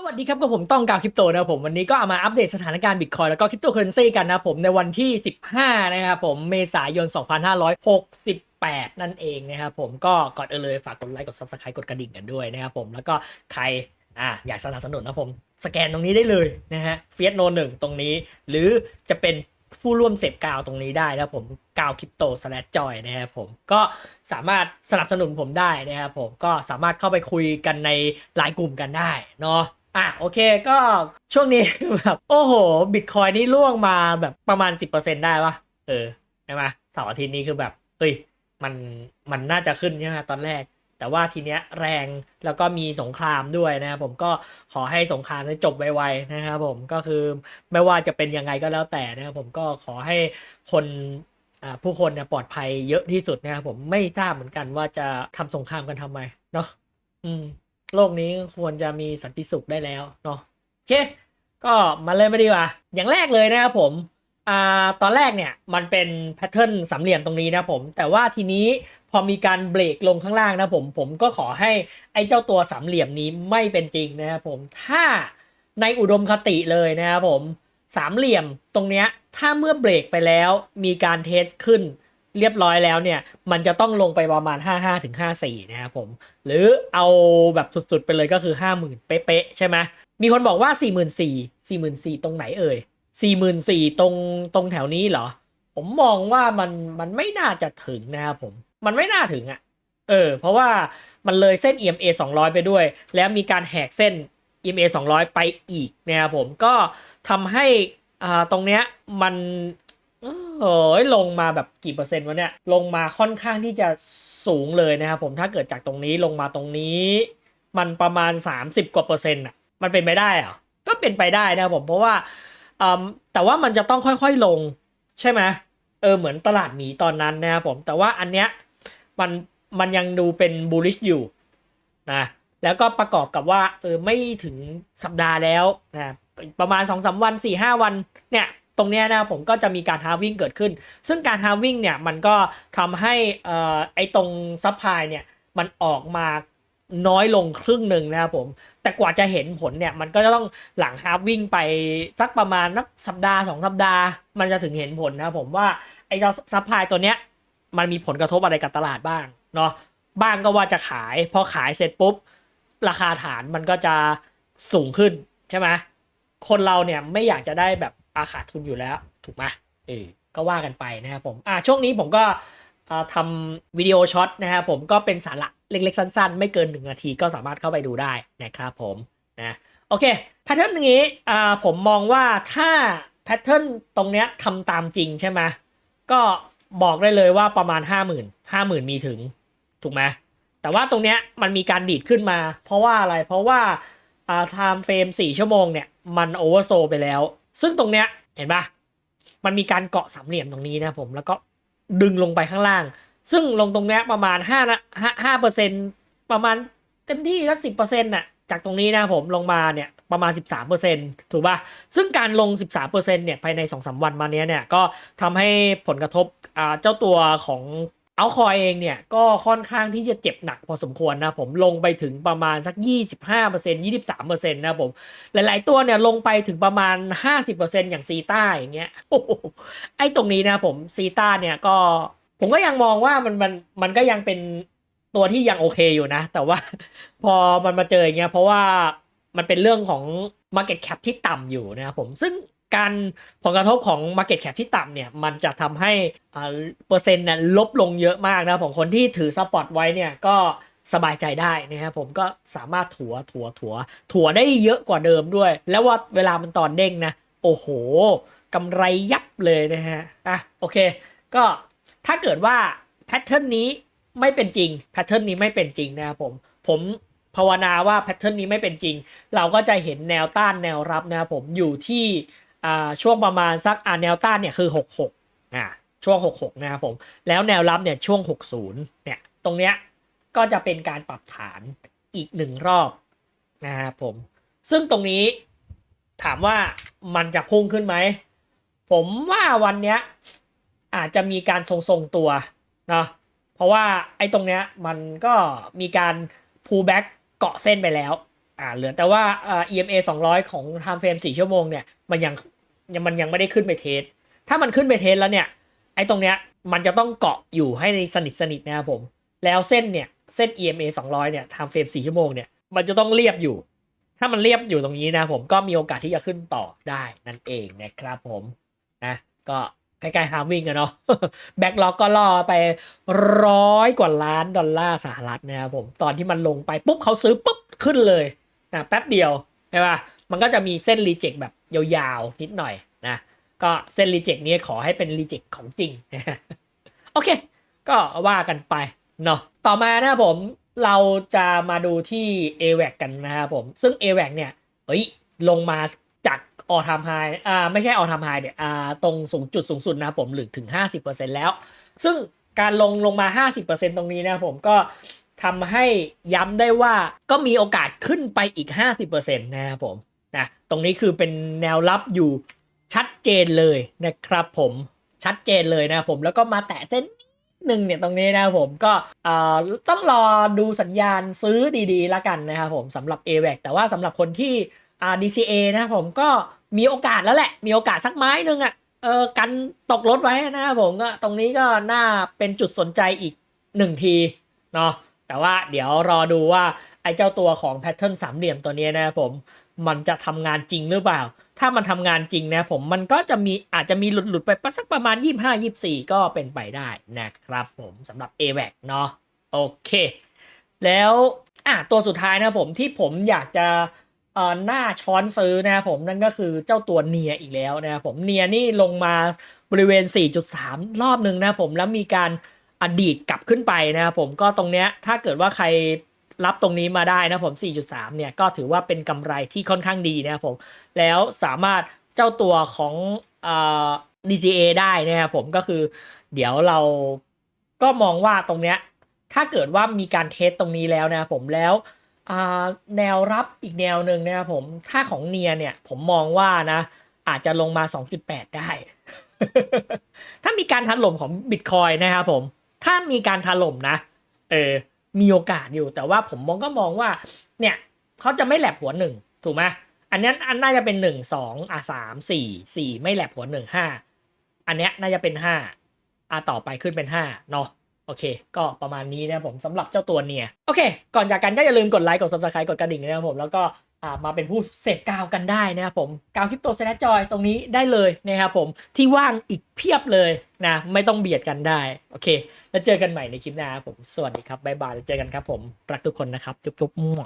สวัสดีครับกับผมต้องกาวคริปโตนะครับผมวันนี้ก็เอามาอัปเดตสถานการณ์บิตคอยแล้วก็คริปโตเคอเรนซีกันนะครับผมในวันที่ 15 นะครับผมเมษายน 2568 นั่นเองนะครับผมก็ก่อนอื่นเลยฝากกดไลค์กด Subscribe กดกระดิ่งกันด้วยนะครับผมแล้วก็ใครอ่าอยากสนับสนุนนะผม สแกนตรงนี้ได้เลยนะฮะเฟียสโนหนึ่งตรงนี้ หรือจะเป็นผู้ร่วมเสพกาวตรงนี้ได้นะครับผมกาวคริปโตสแลจอยนะครับผมก็สามารถสนับสนุนผมได้นะครับผมก็สามารถเข้าไปคุยกันในไลน์กลุ่มกันได้เนาะ อะโอเคก็ช่วงนี้แบบโอ้โหบิตคอยนี่ล่วงมาแบบประมาณ 10%ได้ปะเออใช่ไหมเสาร์อาทิตย์นี้คือแบบเฮ้ยมันมันน่าจะขึ้นใช่ไหมตอนแรก แต่ว่าทีเนี้ยแรงแล้วก็มีสงครามด้วยนะครับผมก็ขอให้สงครามนั้นจบไวๆนะครับผมก็คือไม่ว่าจะเป็นยังไงก็แล้วแต่นะครับผมก็ขอให้คนผู้คนเนี่ยปลอดภัยเยอะที่สุดนะครับผมไม่ทราบเหมือนกันว่าจะทำสงครามกันทำไมเนาะอืม โลกนี้ควรจะมีสันติสุขได้แล้วเนาะโอเค ก็มาเลยไม่ดีกว่า อย่างแรกเลยนะครับผมอ่าตอนแรกเนี่ยมันเป็นแพทเทิร์นสามเหลี่ยมตรงนี้นะผม แต่ว่าทีนี้พอมีการเบรกลงข้างล่างนะผม ผมก็ขอให้ไอ้เจ้าตัวสามเหลี่ยมนี้ไม่เป็นจริงนะครับผมถ้าในอุดมคติเลยนะครับผมสามเหลี่ยมตรงเนี้ยถ้าเมื่อเบรกไปแล้วมีการเทสขึ้น เรียบร้อยแล้วเนี่ย มันจะต้องลงไปประมาณ 55ถึง54 นะครับผม หรือเอาแบบสุดๆ ไปเลยก็คือ 50,000 เป๊ะๆ ใช่ไหมมีคนบอกว่า 44,000 44,000 ตรงไหนเอ่ย 44,000 ตรงตรงแถวนี้เหรอ ผมมองว่ามันมันไม่น่าจะถึงนะครับผม มันไม่น่าถึงอะ่ะ เออ เพราะว่ามันเลยเส้น EMA 200 ไปด้วย แล้วมีการแหกเส้น EMA 200 ไปอีกนะครับผมก็ทำให้อ่าตรงเนี้ยมัน เอ้ยลงมาแบบกี่เปอร์เซ็นต์วะเนี่ย ลงมาค่อนข้างที่จะสูงเลยนะครับผมถ้าเกิดจากตรงนี้ลงมาตรงนี้ มันประมาณ 30 กว่าเปอร์เซ็นต์อะมันเป็นไปได้เหรอก็เป็นไปได้นะครับผมเพราะว่าแต่ว่ามันจะต้องค่อยๆลงใช่ไหมเออเหมือนตลาดหมีตอนนั้นนะครับผมแต่ว่าอันเนี้ยมันมันยังดูเป็น bullish อยู่นะแล้วก็ประกอบกับว่าเออไม่ถึงสัปดาห์แล้วนะประมาณ2อสวัน4ี่ห้าวันเนี่ย ตรงเนี้ยนะผมก็จะมีการฮาวิ่งเกิดขึ้น ซึ่งการฮาวิ่งเนี่ยมันก็ทำให้เอ่อไอตรงซัพพลายเนี่ยมันออกมาน้อยลงครึ่งหนึ่งนะครับผม แต่กว่าจะเห็นผลเนี่ยมันก็จะต้องหลังฮาวิ่งไปสักประมาณนักสัปดาห์สองสัปดาห์ มันจะถึงเห็นผลนะครับผมว่าไอเจ้าซัพพลายตัวเนี้ยมันมีผลกระทบอะไรกับตลาดบ้างเนาะบ้างก็ว่าจะขาย พอขายเสร็จปุ๊บ ราคาฐานมันก็จะสูงขึ้นใช่ไหมคนเราเนี่ยไม่อยากจะได้แบบ อาขาดทุนอยู่แล้ว ถูกไหมเออก็ว่ากันไปนะครับผมอ่าช่วงนี้ผมก็อ่าทำวิดีโอช็อตนะครับผมก็เป็นสาระเล็กๆ สั้น ๆ ไม่เกินหนึ่งนาทีก็สามารถเข้าไปดูได้นะครับผมนะโอเคแพทเทิร์นนี้อ่าผมมองว่าถ้าแพทเทิร์นตรงเนี้ยทำตามจริงใช่ไหมก็บอกได้เลยว่าประมาณ 5 0,000 50,000 มีถึง ถูกไหมแต่ว่าตรงเนี้ยมันมีการดีดขึ้นมา เพราะว่าอะไรเพราะว่าอ่าไทม์เฟรมสี่ชั่วโมงเนี่ย มันโอเวอร์โซไปแล้ว ซึ่งตรงเนี้ยเห็นปะมันมีการเกาะสามเหลี่ยมตรงนี้นะผมแล้วก็ดึงลงไปข้างล่าง ซึ่งลงตรงเนี้ยประมาณห้านะห้าเปอร์เซ็นประมาณเต็มที่ละสิบเปอร์เซ็นต์น่ะจากตรงนี้นะผมลงมาเนี่ยประมาณ 13%ถูกป่ะ ซึ่งการลง 13%เนี่ยภายใน 2-3 วันมาเนี้ยเนี่ยก็ทำให้ผลกระทบอ่าเจ้าตัวของ เอาคอยเองเนี่ยก็ค่อนข้างที่จะเจ็บหนักพอสมควรนะผมลงไปถึงประมาณสัก 25% 23%นะผม หลายๆตัวเนี่ยลงไปถึงประมาณ 50%อย่างซีต้าอย่างเงี้ยโอ้ไอ้ตรงนี้นะผมซีต้าเนี่ยก็ผมก็ยังมองว่ามันมันมันก็ยังเป็นตัวที่ยังโอเคอยู่นะ แต่ว่าพอมันมาเจออย่างเงี้ยเพราะว่ามันเป็นเรื่องของ Market Cap ที่ต่ำอยู่นะครับผมซึ่ง การผลกระทบของ Market Cap ที่ต่ำเนี่ยมันจะทำให้เปอร์เซ็นต์เนี่ยลบลงเยอะมากนะผมคนที่ถือสปอตไว้เนี่ยก็สบายใจได้นะครับผมก็สามารถถัวถัวถัวถัวได้เยอะกว่าเดิมด้วย แล้วว่าเวลามันตอนเด้งนะ โอ้โหกำไรยับเลยนะฮะอะโอเค ก็ถ้าเกิดว่าแพทเทิร์นนี้ไม่เป็นจริงแพทเทิร์นนี้ไม่เป็นจริงนะครับผมผมภาวนาว่าแพทเทิร์นนี้ไม่เป็นจริง เราก็จะเห็นแนวต้านแนวรับนะครับผมอยู่ที่ อ่าช่วงประมาณสักอ่าแนวต้านเนี่ยคือ 66อ่าช่วง 66 นะครับผม แล้วแนวรับเนี่ยช่วง 60 เนี่ย ตรงเนี้ยก็จะเป็นการปรับฐานอีกหนึ่งรอบนะครับผม ซึ่งตรงนี้ถามว่ามันจะพุ่งขึ้นไหม ผมว่าวันเนี้ยอาจจะมีการทรงๆตัวเนาะเพราะว่าไอ้ตรงเนี้ยมันก็มีการ pull back เกาะเส้นไปแล้ว อ่าเหลือแต่ว่าอ่า EMA 200 ของ time frame 4ชั่วโมงเนี่ยมันยังยังมันยังไม่ได้ขึ้นไปเทส ถ้ามันขึ้นไปเทสแล้วเนี่ยไอ้ตรงเนี้ยมันจะต้องเกาะอยู่ให้สนิทสนิทนะครับผม แล้วเส้นเนี่ยเส้น EMA 200 เนี่ย time frame 4ชั่วโมงเนี่ยมันจะต้องเรียบอยู่ ถ้ามันเรียบอยู่ตรงนี้นะผมก็มีโอกาสที่จะขึ้นต่อได้นั่นเองนะครับผมนะก็ใกล้ๆฮาวิ่งอะเนาะแบ็กล็อกก็ล่อไปร้อยกว่าล้านดอลลาร์สหรัฐนะครับผม ตอนที่มันลงไปปุ๊บเขาซื้อปุ๊บขึ้นเลย นะแป๊บเดียวใช่ปะมันก็จะมีเส้นรีเจ็คแบบยาวๆนิดหน่อยนะก็เส้นรีเจ็คนี้ขอให้เป็นรีเจ็คของจริงโอเค ก็ว่ากันไปเนาะต่อมานะครับผมเราจะมาดูที่ a w a c กันนะครับผมซึ่ง a w a c เนี่ยเฮ้ยลงมาจากออทามไฮอ่าไม่ใช่ออทามไฮเนี่ยอ่าตรงสูงจุดสูงสุดนะผมหรือถึง 50%แล้ว ซึ่งการลงลงมา 50%ตรงนี้นะผมก็ ทำให้ย้ำได้ว่าก็มีโอกาสขึ้นไปอีก 50%นะครับผมนะตรงนี้คือเป็นแนวรับอยู่ชัดเจนเลยนะครับผมชัดเจนเลยนะผมแล้วก็มาแตะเส้นหนึ่งเนี่ยตรงนี้นะครับผมก็เอ่อต้องรอดูสัญญาณซื้อดีๆ แล้วกันนะครับผมสำหรับ a w a c แต่ว่าสำหรับคนที่อ่า DCA นะครับผมก็มีโอกาสแล้วแหละ มีโอกาสสักไม้หนึ่งอะเออกันตกรถไว้นะครับผมก็ตรงนี้ก็น่าเป็นจุดสนใจอีกหนึ่งทีเนาะ แต่ว่าเดี๋ยวรอดูว่าไอ้เจ้าตัวของแพทเทิร์นสามเหลี่ยมตัวนี้นะครับผมมันจะทำงานจริงหรือเปล่า ถ้ามันทำงานจริงนะผมมันก็จะมีอาจจะมีหลุดหลุดไปสักประมาณ 25 24 ก็เป็นไปได้นะครับผมสำหรับ a w a c เนาะโอเค แล้วอะตัวสุดท้ายนะผมที่ผมอยากจะเอ่อหน้าช้อนซื้อนะผมนั่นก็คือเจ้าตัวเนียอีกแล้วนะผมเนียนี่ลงมาบริเวณ 4.3 รอบหนึ่งนะผมแล้วมีการ อดีตกลับขึ้นไปนะครับผมก็ตรงเนี้ยถ้าเกิดว่าใครรับตรงนี้มาได้นะผม 4.3 เนี่ยก็ถือว่าเป็นกำไรที่ค่อนข้างดีนะครับผม แล้วสามารถเจ้าตัวของเอ่อ DCA ได้นะครับผมก็คือเดี๋ยวเราก็มองว่าตรงเนี้ยถ้าเกิดว่ามีการเทสตรงนี้แล้วนะครับผมแล้วแนวรับอีกแนวหนึ่งนะครับผมถ้าของเนียเนี่ยผมมองว่านะ อาจจะลงมา 2.8 ได้ ถ้ามีการถล่มของบิตคอยนะครับผม ถ้ามีการถล่มนะ เออ มีโอกาสอยู่ แต่ว่าผมมองก็มองว่า เนี่ยเขาจะไม่แหลบหัวหนึ่งถูกไหมอันนั้นอันน่าจะเป็นหนึ่งสองอะสามสี่สี่ไม่แหลบหัวหนึ่งห้าอันเนี้ยน่าจะเป็นห้าอะต่อไปขึ้นเป็นห้าเนาะโอเค ก็ประมาณนี้นะผมสำหรับเจ้าตัวเนี่ย โอเค ก่อนจากกันก็อย่าลืมกดไลค์ กด subscribe กดกระดิ่งนะครับผม แล้วก็ มาเป็นผู้เสพกาวกันได้นะครับผมกาวคริปโตเซนจอยตรงนี้ได้เลยนะครับผมที่ว่างอีกเพียบเลยนะ ไม่ต้องเบียดกันได้ โอเค แล้วเจอกันใหม่ในคลิปหน้าครับผม สวัสดีครับ บ๊ายบาย แล้วเจอกันครับผม รักทุกคนนะครับ จุ๊บๆมั่ว